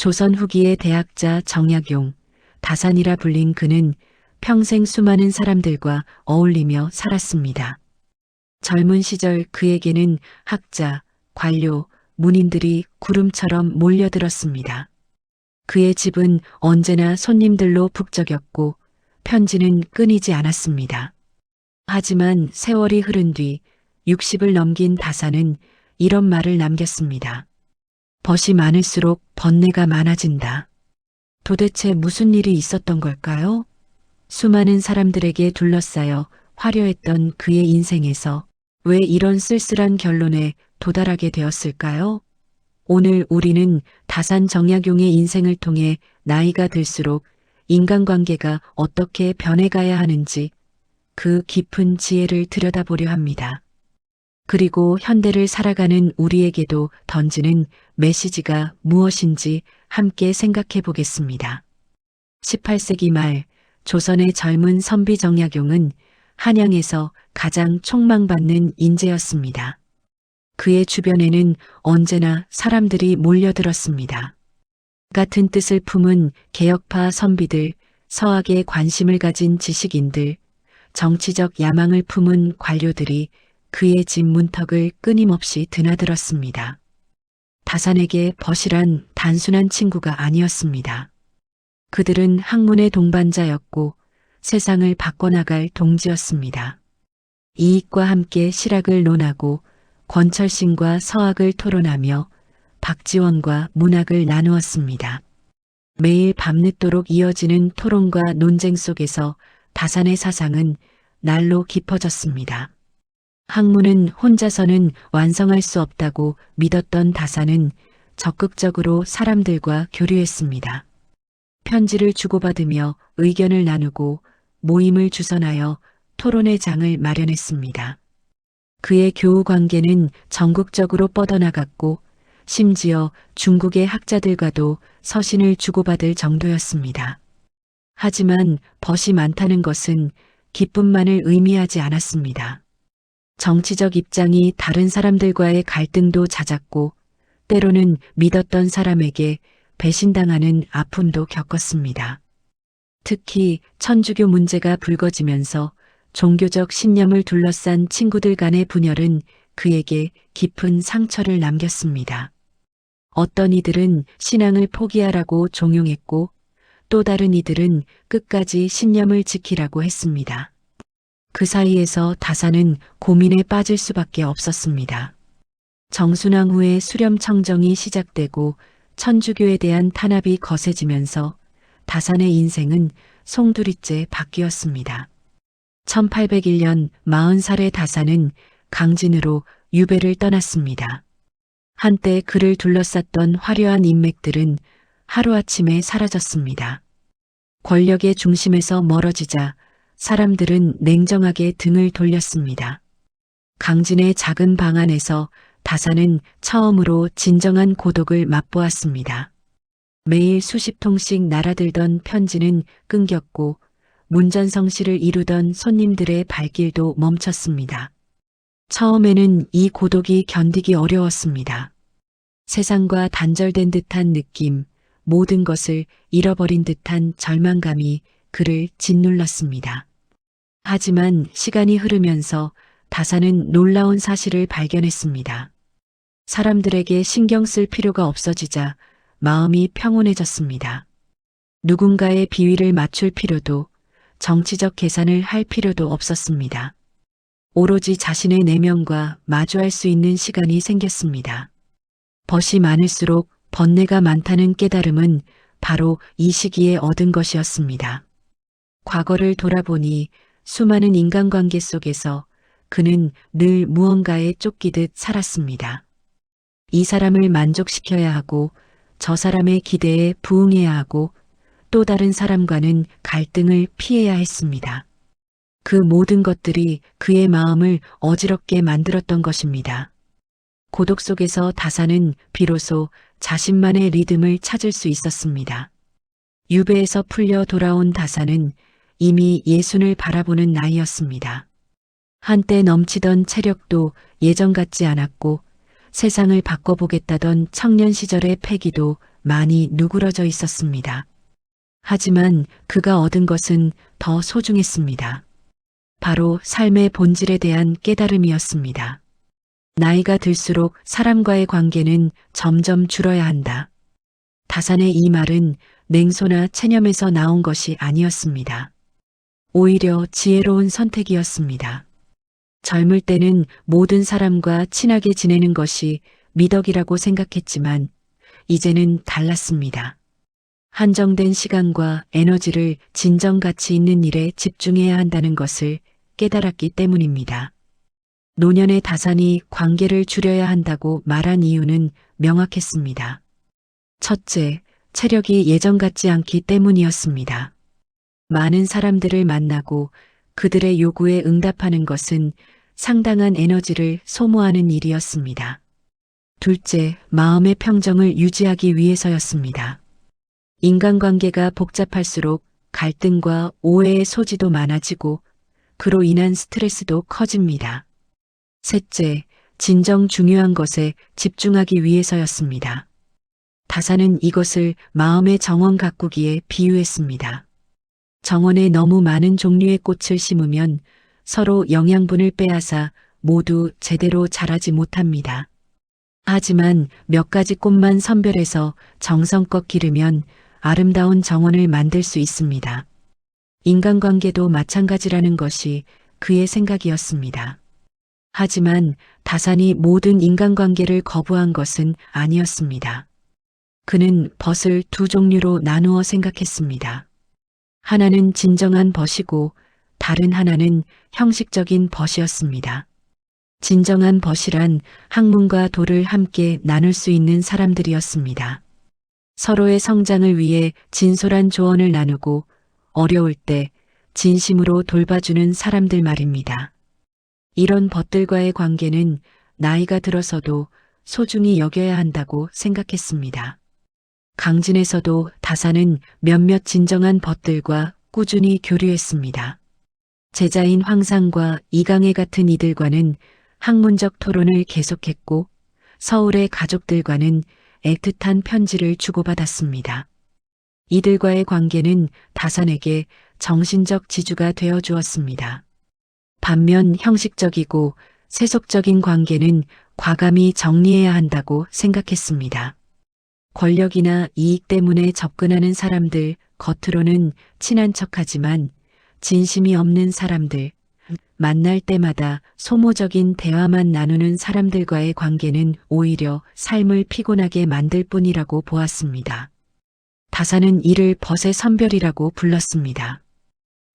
조선 후기의 대학자 정약용, 다산이라 불린 그는 평생 수많은 사람들과 어울리며 살았습니다. 젊은 시절 그에게는 학자, 관료, 문인들이 구름처럼 몰려들었습니다. 그의 집은 언제나 손님들로 북적였고 편지는 끊이지 않았습니다. 하지만 세월이 흐른 뒤 60을 넘긴 다사는 이런 말을 남겼습니다. 벗이 많을수록 번뇌가 많아진다. 도대체 무슨 일이 있었던 걸까요? 수많은 사람들에게 둘러싸여 화려했던 그의 인생에서 왜 이런 쓸쓸한 결론에 도달하게 되었을까요? 오늘 우리는 다산 정약용의 인생을 통해 나이가 들수록 인간관계가 어떻게 변해가야 하는지 그 깊은 지혜를 들여다보려 합니다. 그리고 현대를 살아가는 우리에게도 던지는 메시지가 무엇인지 함께 생각해 보겠습니다. 18세기 말 조선의 젊은 선비 정약용은 한양에서 가장 촉망받는 인재였습니다. 그의 주변에는 언제나 사람들이 몰려들었습니다. 같은 뜻을 품은 개혁파 선비들, 서학에 관심을 가진 지식인들, 정치적 야망을 품은 관료들이 그의 집 문턱을 끊임없이 드나들었습니다. 다산에게 벗이란 단순한 친구가 아니었습니다. 그들은 학문의 동반자였고 세상을 바꿔나갈 동지였습니다. 이익과 함께 실학을 논하고 권철신과 서학을 토론하며 박지원과 문학을 나누었습니다. 매일 밤늦도록 이어지는 토론과 논쟁 속에서 다산의 사상은 날로 깊어졌습니다. 학문은 혼자서는 완성할 수 없다고 믿었던 다산은 적극적으로 사람들과 교류했습니다. 편지를 주고받으며 의견을 나누고 모임을 주선하여 토론의 장을 마련했습니다. 그의 교우 관계는 전국적으로 뻗어나갔고 심지어 중국의 학자들과도 서신을 주고받을 정도였습니다. 하지만 벗이 많다는 것은 기쁨만을 의미하지 않았습니다. 정치적 입장이 다른 사람들과의 갈등도 잦았고 때로는 믿었던 사람에게 배신당하는 아픔도 겪었습니다. 특히 천주교 문제가 불거지면서 종교적 신념을 둘러싼 친구들 간의 분열은 그에게 깊은 상처를 남겼습니다. 어떤 이들은 신앙을 포기하라고 종용했고 또 다른 이들은 끝까지 신념을 지키라고 했습니다. 그 사이에서 다사는 고민에 빠질 수밖에 없었습니다. 정순왕 후에 수렴청정이 시작되고 천주교에 대한 탄압이 거세지면서 다산의 인생은 송두리째 바뀌었습니다. 1801년 40살의 다산은 강진으로 유배를 떠났습니다. 한때 그를 둘러쌌던 화려한 인맥들은 하루아침에 사라졌습니다. 권력의 중심에서 멀어지자 사람들은 냉정하게 등을 돌렸습니다. 강진의 작은 방 안에서 다사는 처음으로 진정한 고독을 맛보았습니다. 매일 수십 통씩 날아들던 편지는 끊겼고 문전성시를 이루던 손님들의 발길도 멈췄습니다. 처음에는 이 고독이 견디기 어려웠습니다. 세상과 단절된 듯한 느낌, 모든 것을 잃어버린 듯한 절망감이 그를 짓눌렀습니다. 하지만 시간이 흐르면서 다사는 놀라운 사실을 발견했습니다. 사람들에게 신경 쓸 필요가 없어지자 마음이 평온해졌습니다. 누군가의 비위를 맞출 필요도 정치적 계산을 할 필요도 없었습니다. 오로지 자신의 내면과 마주할 수 있는 시간이 생겼습니다. 벗이 많을수록 번뇌가 많다는 깨달음은 바로 이 시기에 얻은 것이었습니다. 과거를 돌아보니 수많은 인간관계 속에서 그는 늘 무언가에 쫓기듯 살았습니다. 이 사람을 만족시켜야 하고 저 사람의 기대에 부응해야 하고 또 다른 사람과는 갈등을 피해야 했습니다. 그 모든 것들이 그의 마음을 어지럽게 만들었던 것입니다. 고독 속에서 다사는 비로소 자신만의 리듬을 찾을 수 있었습니다. 유배에서 풀려 돌아온 다사는 이미 예순을 바라보는 나이였습니다. 한때 넘치던 체력도 예전 같지 않았고 세상을 바꿔보겠다던 청년 시절의 패기도 많이 누그러져 있었습니다. 하지만 그가 얻은 것은 더 소중했습니다. 바로 삶의 본질에 대한 깨달음이었습니다. 나이가 들수록 사람과의 관계는 점점 줄어야 한다. 다산의 이 말은 냉소나 체념에서 나온 것이 아니었습니다. 오히려 지혜로운 선택이었습니다. 젊을 때는 모든 사람과 친하게 지내는 것이 미덕이라고 생각했지만 이제는 달랐습니다. 한정된 시간과 에너지를 진정 가치 있는 일에 집중해야 한다는 것을 깨달았기 때문입니다. 노년의 다산이 관계를 줄여야 한다고 말한 이유는 명확했습니다. 첫째, 체력이 예전 같지 않기 때문이었습니다. 많은 사람들을 만나고 그들의 요구에 응답하는 것은 상당한 에너지를 소모하는 일이었습니다. 둘째, 마음의 평정을 유지하기 위해서였습니다. 인간관계가 복잡할수록 갈등과 오해의 소지도 많아지고 그로 인한 스트레스도 커집니다. 셋째, 진정 중요한 것에 집중하기 위해서였습니다. 다사는 이것을 마음의 정원 가꾸기에 비유했습니다. 정원에 너무 많은 종류의 꽃을 심으면 서로 영양분을 빼앗아 모두 제대로 자라지 못합니다. 하지만 몇 가지 꽃만 선별해서 정성껏 기르면 아름다운 정원을 만들 수 있습니다. 인간관계도 마찬가지라는 것이 그의 생각이었습니다. 하지만 다산이 모든 인간관계를 거부한 것은 아니었습니다. 그는 벗을 두 종류로 나누어 생각했습니다. 하나는 진정한 벗이고 다른 하나는 형식적인 벗이었습니다. 진정한 벗이란 학문과 도를 함께 나눌 수 있는 사람들이었습니다. 서로의 성장을 위해 진솔한 조언을 나누고 어려울 때 진심으로 돌봐주는 사람들 말입니다. 이런 벗들과의 관계는 나이가 들어서도 소중히 여겨야 한다고 생각했습니다. 강진에서도 다사는 몇몇 진정한 벗들과 꾸준히 교류했습니다. 제자인 황상과 이강애 같은 이들과는 학문적 토론을 계속했고 서울의 가족들과는 애틋한 편지를 주고받았습니다. 이들과의 관계는 다산에게 정신적 지주가 되어 주었습니다. 반면 형식적이고 세속적인 관계는 과감히 정리해야 한다고 생각했습니다. 권력이나 이익 때문에 접근하는 사람들, 겉으로는 친한 척하지만 진심이 없는 사람들, 만날 때마다 소모적인 대화만 나누는 사람들과의 관계는 오히려 삶을 피곤하게 만들 뿐이라고 보았습니다. 다사는 이를 벗의 선별이라고 불렀습니다.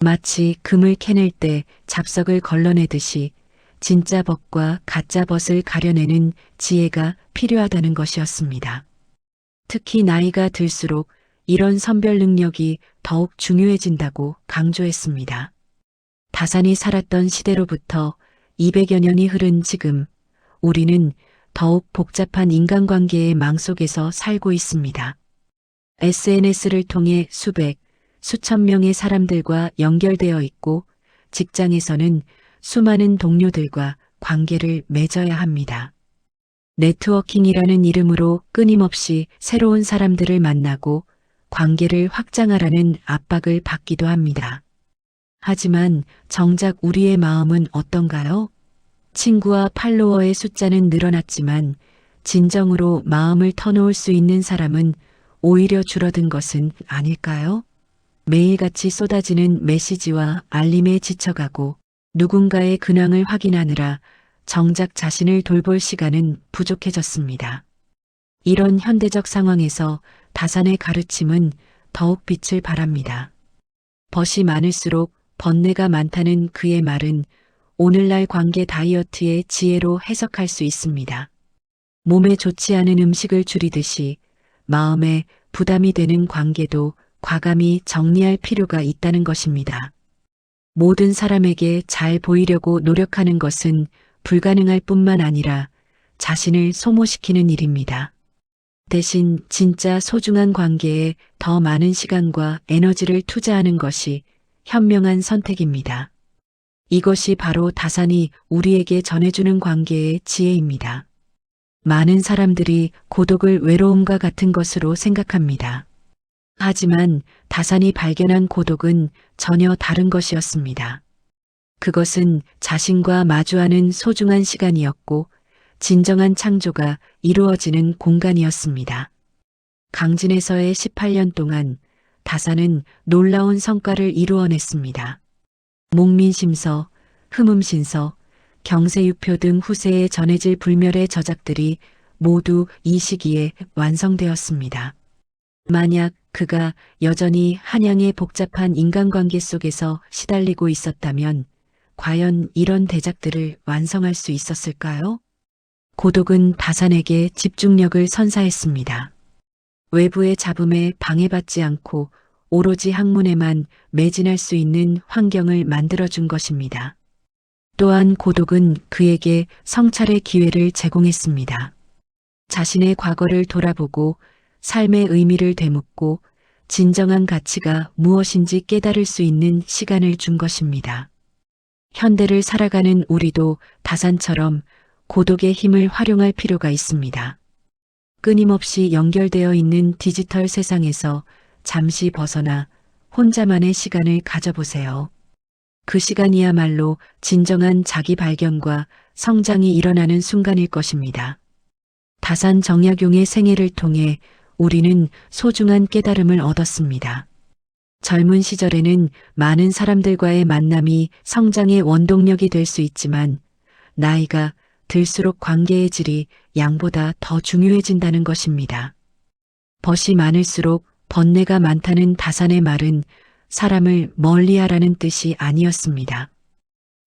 마치 금을 캐낼 때 잡석을 걸러내듯이 진짜 벗과 가짜 벗을 가려내는 지혜가 필요하다는 것이었습니다. 특히 나이가 들수록 이런 선별 능력이 더욱 중요해진다고 강조했습니다. 다산이 살았던 시대로부터 200여 년이 흐른 지금 우리는 더욱 복잡한 인간관계의 망 속에서 살고 있습니다. SNS를 통해 수백, 수천 명의 사람들과 연결되어 있고 직장에서는 수많은 동료들과 관계를 맺어야 합니다. 네트워킹이라는 이름으로 끊임없이 새로운 사람들을 만나고 관계를 확장하라는 압박을 받기도 합니다. 하지만 정작 우리의 마음은 어떤가요? 친구와 팔로워의 숫자는 늘어났지만 진정으로 마음을 터놓을 수 있는 사람은 오히려 줄어든 것은 아닐까요? 매일같이 쏟아지는 메시지와 알림에 지쳐가고 누군가의 근황을 확인하느라 정작 자신을 돌볼 시간은 부족해졌습니다. 이런 현대적 상황에서 다산의 가르침은 더욱 빛을 발합니다. 벗이 많을수록 번뇌가 많다는 그의 말은 오늘날 관계 다이어트의 지혜로 해석할 수 있습니다. 몸에 좋지 않은 음식을 줄이듯이 마음에 부담이 되는 관계도 과감히 정리할 필요가 있다는 것입니다. 모든 사람에게 잘 보이려고 노력하는 것은 불가능할 뿐만 아니라 자신을 소모시키는 일입니다. 대신 진짜 소중한 관계에 더 많은 시간과 에너지를 투자하는 것이 현명한 선택입니다. 이것이 바로 다산이 우리에게 전해주는 관계의 지혜입니다. 많은 사람들이 고독을 외로움과 같은 것으로 생각합니다. 하지만 다산이 발견한 고독은 전혀 다른 것이었습니다. 그것은 자신과 마주하는 소중한 시간이었고 진정한 창조가 이루어지는 공간이었습니다. 강진에서의 18년 동안 다산은 놀라운 성과를 이루어냈습니다. 목민심서, 흠음신서, 경세유표 등 후세에 전해질 불멸의 저작들이 모두 이 시기에 완성되었습니다. 만약 그가 여전히 한양의 복잡한 인간관계 속에서 시달리고 있었다면 과연 이런 대작들을 완성할 수 있었을까요? 고독은 다산에게 집중력을 선사했습니다. 외부의 잡음에 방해받지 않고 오로지 학문에만 매진할 수 있는 환경을 만들어준 것입니다. 또한 고독은 그에게 성찰의 기회를 제공했습니다. 자신의 과거를 돌아보고 삶의 의미를 되묻고 진정한 가치가 무엇인지 깨달을 수 있는 시간을 준 것입니다. 현대를 살아가는 우리도 다산처럼 고독의 힘을 활용할 필요가 있습니다. 끊임없이 연결되어 있는 디지털 세상에서 잠시 벗어나 혼자만의 시간을 가져보세요. 그 시간이야말로 진정한 자기 발견과 성장이 일어나는 순간일 것입니다. 다산 정약용의 생애를 통해 우리는 소중한 깨달음을 얻었습니다. 젊은 시절에는 많은 사람들과의 만남이 성장의 원동력이 될 수 있지만 나이가 들수록 관계의 질이 양보다 더 중요해진다는 것입니다. 벗이 많을수록 번뇌가 많다는 다산의 말은 사람을 멀리하라는 뜻이 아니었습니다.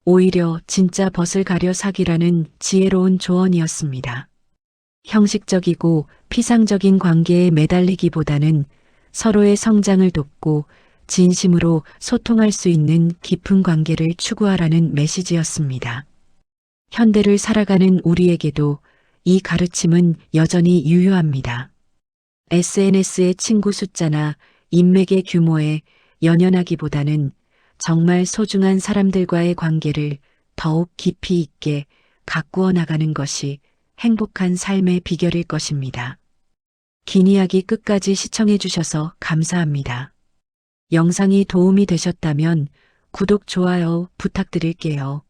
오히려 진짜 벗을 가려 사기라는 지혜로운 조언이었습니다. 형식적이고 피상적인 관계에 매달리기보다는 서로의 성장을 돕고 진심으로 소통할 수 있는 깊은 관계를 추구하라는 메시지였습니다. 현대를 살아가는 우리에게도 이 가르침은 여전히 유효합니다. SNS의 친구 숫자나 인맥의 규모에 연연하기보다는 정말 소중한 사람들과의 관계를 더욱 깊이 있게 가꾸어 나가는 것이 행복한 삶의 비결일 것입니다. 긴 이야기 끝까지 시청해 주셔서 감사합니다. 영상이 도움이 되셨다면 구독, 좋아요 부탁드릴게요.